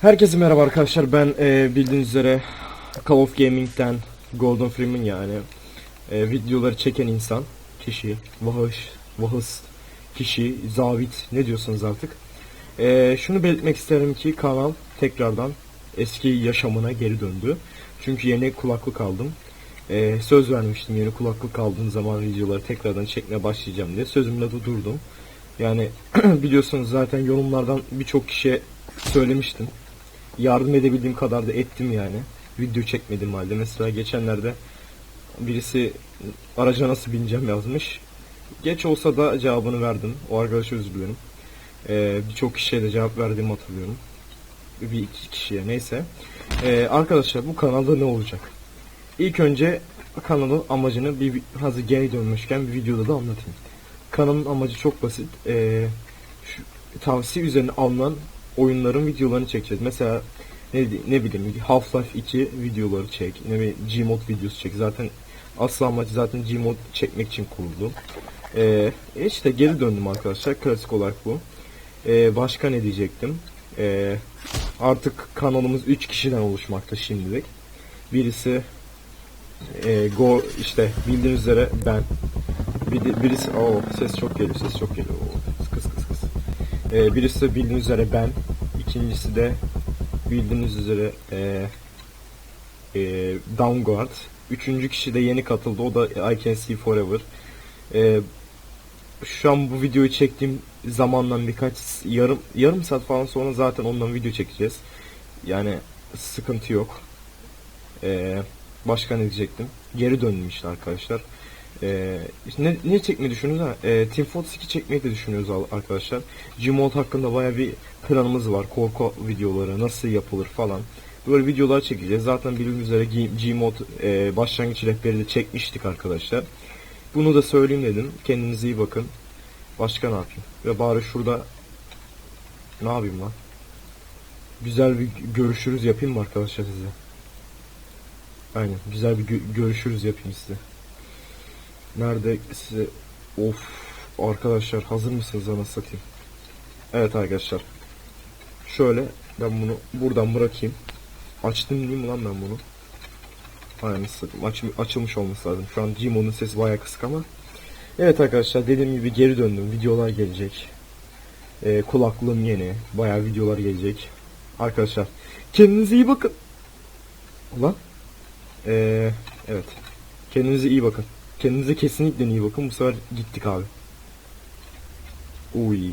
Herkese merhaba arkadaşlar. Ben e, bildiğiniz üzere Call of Gaming'den Golden Freeman yani e, videoları çeken insan, kişi, vahış, vahıs, kişi, zavit ne diyorsanız artık. E, şunu belirtmek isterim ki kanal tekrardan eski yaşamına geri döndü. Çünkü yeni kulaklık aldım. E, söz vermiştim yeni kulaklık aldığım zaman videoları tekrardan çekmeye başlayacağım diye. Sözümle de durdum. Yani biliyorsunuz zaten yorumlardan birçok kişiye söylemiştim yardım edebildiğim kadar da ettim yani. Video çekmedim halde. Mesela geçenlerde birisi araca nasıl bineceğim yazmış. Geç olsa da cevabını verdim. O arkadaşa özür dilerim. Ee, Birçok kişiye de cevap verdiğimi hatırlıyorum. Bir iki kişiye neyse. Ee, arkadaşlar bu kanalda ne olacak? İlk önce kanalın amacını bir hazır geri dönmüşken bir videoda da anlatayım. Kanalın amacı çok basit. Ee, şu, tavsiye üzerine alınan oyunların videolarını çekeceğiz. Mesela ne, ne bileyim Half-Life 2 videoları çek. Ne bileyim Gmod videosu çek. Zaten asıl amaç zaten Gmod çekmek için kuruldu. Ee, e işte geri döndüm arkadaşlar. Klasik olarak bu. Ee, başka ne diyecektim? Ee, artık kanalımız 3 kişiden oluşmakta şimdilik. Birisi e, Go işte bildiğiniz üzere ben. Bir, birisi o ses çok geliyor ses çok geliyor. Ee, birisi bildiğiniz üzere ben. İkincisi de bildiğiniz üzere e, e, Downguard. Üçüncü kişi de yeni katıldı. O da I Can See Forever. E, şu an bu videoyu çektiğim zamandan birkaç yarım yarım saat falan sonra zaten ondan video çekeceğiz. Yani sıkıntı yok. E, başka ne diyecektim? Geri döndüm işte arkadaşlar. Ee, ne, ne çekmeyi düşünüyoruz ha? Ee, Team Fortress 2 çekmeyi de düşünüyoruz arkadaşlar. Gmod hakkında baya bir planımız var. Korku videoları nasıl yapılır falan. Böyle videolar çekeceğiz. Zaten bildiğiniz üzere Gmod e, başlangıç rehberi de çekmiştik arkadaşlar. Bunu da söyleyeyim dedim. Kendinize iyi bakın. Başka ne yapayım? Ve bari şurada ne yapayım lan? Güzel bir görüşürüz yapayım mı arkadaşlar size? Aynen. Güzel bir gö- görüşürüz yapayım size. Nerede size of arkadaşlar hazır mısınız ana satayım? Evet arkadaşlar. Şöyle ben bunu buradan bırakayım. Açtım değil mi lan ben bunu? Aynen satayım. Aç, açılmış olması lazım. Şu an Gmo'nun sesi bayağı kısık ama. Evet arkadaşlar dediğim gibi geri döndüm. Videolar gelecek. Ee, kulaklığım yeni. Bayağı videolar gelecek. Arkadaşlar kendinize iyi bakın. Ulan. Ee, evet. Kendinize iyi bakın. Kendinize kesinlikle iyi bakın. Bu sefer gittik abi. Uy.